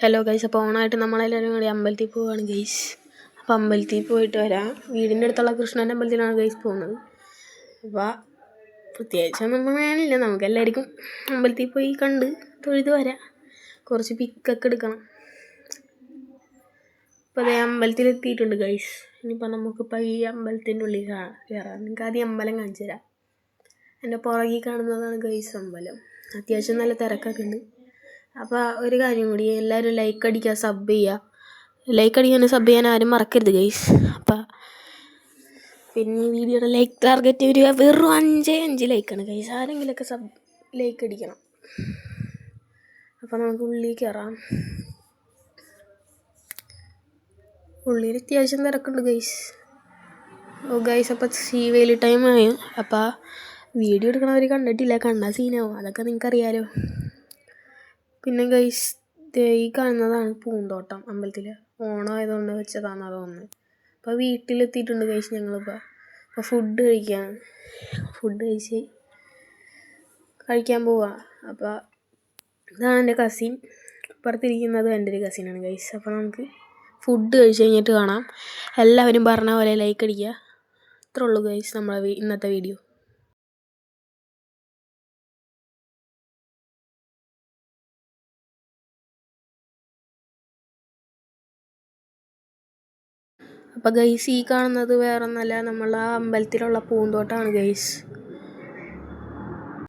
Hello guys അപ്പോൾ ഓണായിട്ട് നമ്മളെല്ലാവരും കൂടി അമ്പലത്തിൽ പോവുകയാണ് ഗൈസ് അപ്പോൾ അമ്പലത്തിൽ പോയിട്ട് വരാം. വീടിന്റെ അടുത്തുള്ള കൃഷ്ണന്റെ അമ്പലത്തിലാണ് ഗൈസ് പോകുന്നത്. അപ്പോൾ പ്രത്യേകിച്ചൊന്നും നമുക്ക് എല്ലാവർക്കും അമ്പലത്തിൽ പോയി കണ്ട് തൊഴുത് വരാം. കുറച്ച് പിക്കൊക്കെ എടുക്കണം. അപ്പോൾ അതേ അമ്പലത്തിൽ എത്തിയിട്ടുണ്ട് ഗൈസ് ഇനിയിപ്പോൾ നമുക്കിപ്പോൾ ഈ അമ്പലത്തിന്റെ ഉള്ളിൽ കയറാം നിങ്ങൾക്ക് ആദ്യം അമ്പലം കാണിച്ചു തരാം. എന്റെ പുറകിൽ കാണുന്നതാണ് ഗൈസ് അമ്പലം. അത്യാവശ്യം നല്ല തിരക്കൊക്കെ ഉണ്ട്. അപ്പോൾ ഒരു കാര്യം കൂടി എല്ലാവരും ലൈക്ക് അടിക്കുക സബ് ചെയ്യുക. ലൈക്ക് അടിക്കാനും സബ് ചെയ്യാൻ ആരും മറക്കരുത് ഗൈസ് അപ്പം പിന്നെ ഈ വീഡിയോയുടെ ലൈക്ക് ടാർഗറ്റ് വരിക വെറും അഞ്ചേ അഞ്ച് ലൈക്കാണ് ഗൈസ് ആരെങ്കിലുമൊക്കെ സബ് ലൈക്ക് അടിക്കണം. അപ്പോൾ നമുക്ക് ഉള്ളിൽ കയറാം ഉള്ളിൽ അത്യാവശ്യം തിരക്കുണ്ട് ഗൈസ് ഓ ഗൈസ് അപ്പോൾ സീവേലി ആയി. അപ്പോൾ വീഡിയോ എടുക്കണവർ കണ്ടിട്ടില്ല കണ്ടാൽ സീനാവും അതൊക്കെ നിങ്ങൾക്കറിയാലോ പിന്നെ ഗൈസ് ഈ കാണുന്നതാണ് പൂന്തോട്ടം അമ്പലത്തിൽ ഓണം ആയതുകൊണ്ട് വെച്ചതാണെന്നാണ് തോന്നുന്നത് അപ്പോൾ വീട്ടിലെത്തിയിട്ടുണ്ട് ഗൈസ് ഞങ്ങളിപ്പോൾ അപ്പോൾ ഫുഡ് കഴിക്കാൻ ഫുഡ് കഴിച്ച് കഴിക്കാൻ പോവാ. അപ്പോൾ ഇതാണ് എന്റെ കസിൻ ഇപ്പുറത്തിരിക്കുന്നത് എന്റെ ഒരു കസിനാണ് ഗൈസ് അപ്പോൾ നമുക്ക് ഫുഡ് കഴിച്ച് കഴിഞ്ഞിട്ട് കാണാം. എല്ലാവരും പറഞ്ഞ പോലെ ലൈക്ക് അടിക്കുക. ഇത്രേ ഉള്ളൂ ഗൈസ് നമ്മളെ ഇന്നത്തെ വീഡിയോ അപ്പോൾ ഗൈസ് ഈ കാണുന്നത് വേറെ നമ്മൾ ആ അമ്പലത്തിലുള്ള പൂന്തോട്ടമാണ് ഗൈസ്